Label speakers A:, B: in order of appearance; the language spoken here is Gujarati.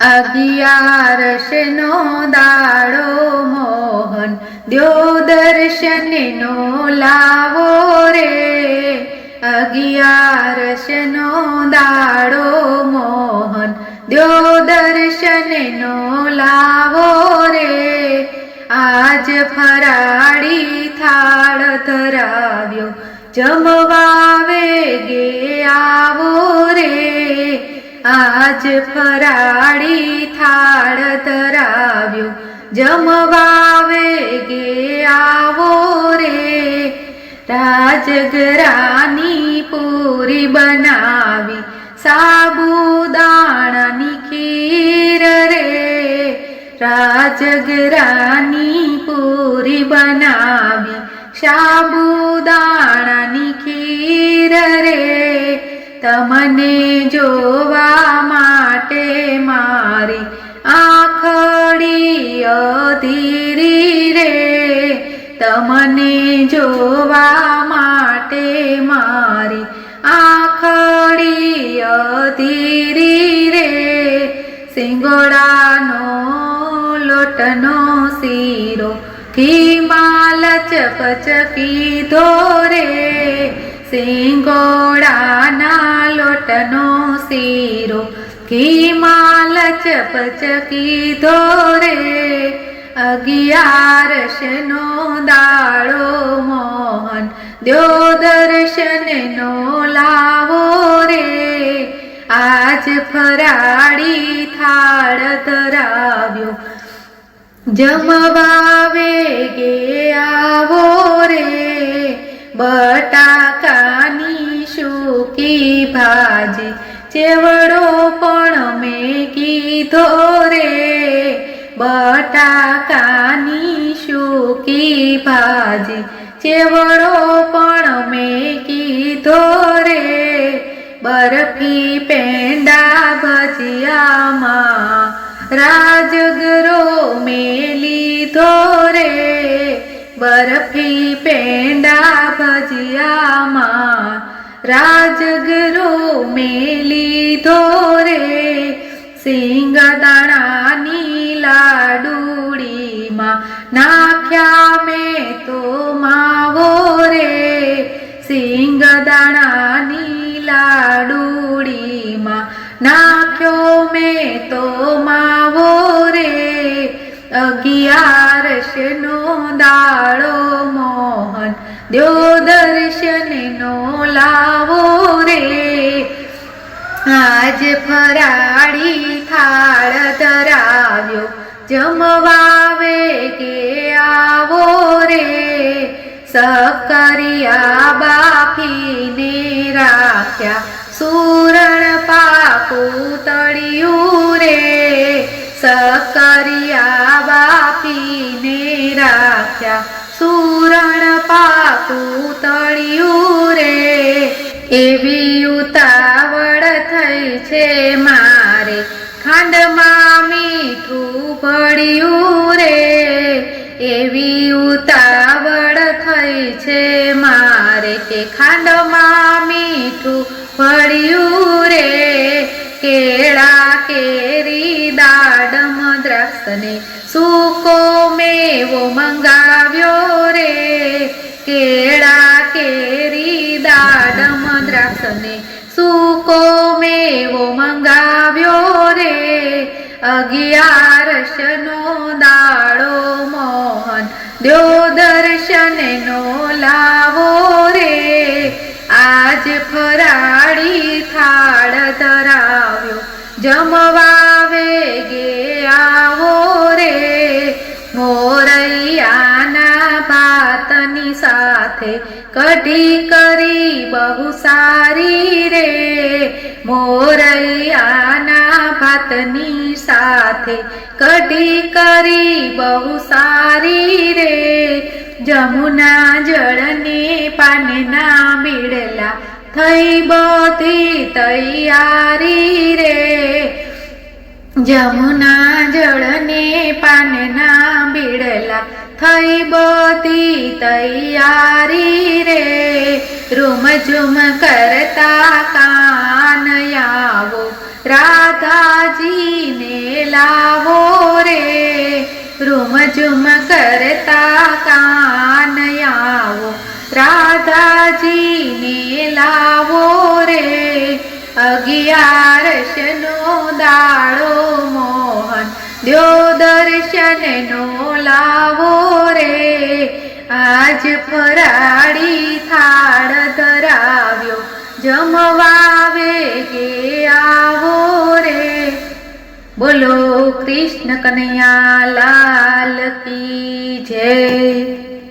A: અગિયારસનો દાડો મોહન દ્યો દર્શનનો લાવો રે. અગિયારશનો દાડો મોહન દ્યો દર્શનનો લાવો રે. આજ ફરાડી થાળ ધરાવ્યો, જમવા વેગે આવો આજ ફરાળી થાળ ધરાવ્યો. જમવા વેગે આવો રે? રાજગરાની પૂરી બનાવી. સાબુદાણાની ખીર રે. રાજગરાની પૂરી બનાવી. સાબુદાણાની ખીર રે. તમને જોવા તમને જોવા માટે મારી આખડી અધીરી રે. સિંગોડાનો લોટનો શીરો હિમાલ ચકચકી ધોરે. સિંગોડાના લોટનો શીરો હિમાલ ચકચકી ધોરે. અગિયારસનો દાળો મોહન, દ્યો દર્શનનો લાવો રે. આજ ફરાળી થાળ ધરાવ્યો, જમવા વેગે આવો રે. બટાકાની સૂકી ભાજી, ચેવડો બટાકાની સૂકી ભાજી? ચેવડો પણ મેં કીધો રે, બરફી પેંડા ભજીયામાં રાજગરો મેલી ધોરે બરફી પેંડા ભજીયામાં રાજગરો મેલી ધોરે સિંગદાણાની નાખ્યો મેં તો માવો રે અગિયારસનો દાડો મોહન, દ્યો દર્શનનો લાવો રે. આજ ફરાળી થાળ ધરાવ્યો, જમવાવે કે આવો રે. સકરિયા બાફીને રાખ્યા પાકું તળિયું રે, સકરિયા બાપીને રાખ્યા. સુરણ પાકું તળિયું રે, એવી ઉતાવળ થઈ છે મારે. ખાંડમાં મીઠું ભળ્યું રે, એવી ઉતાવળ થઈ છે મારે કે ખાંડમાં મીઠું ભળ્યું રે. સૂકો મેવો મંગાવ્યો રે કેળા, કેરી દાડમ દ્રાક્ષને સૂકો મેવો મંગાવ્યો રે અગિયારસનો દાડો મોહન દ્યો દર્શનનો લાવો રે આજ ફરાળી થાળ ધરાવ્યો જમવા વેગે સાથે કઢી કરી બહુ સારી રે. મોરૈયાના ભાતની સાથે કઢી કરી બહુ સારી રે. જમુના જળને પાનના બીડલા થઈ બધી તૈયારી રે. જમુના જળને પાનના બીડલા થઈ બધી તૈયારી રે. રૂમ ઝુમ કરતા કાન આવો, રાધાજીને ઝુમ કરતા કાન આવો, રાધાજીને લાવો રે. અગિયારસનો દાડો મોહન દ્યો દર્શનનો લાવો રે આજ ફરાળી થાળ ધરાવ્યો. જમવાવે કે આવો રે? બોલો કૃષ્ણ કનૈયા લાલ કી જય.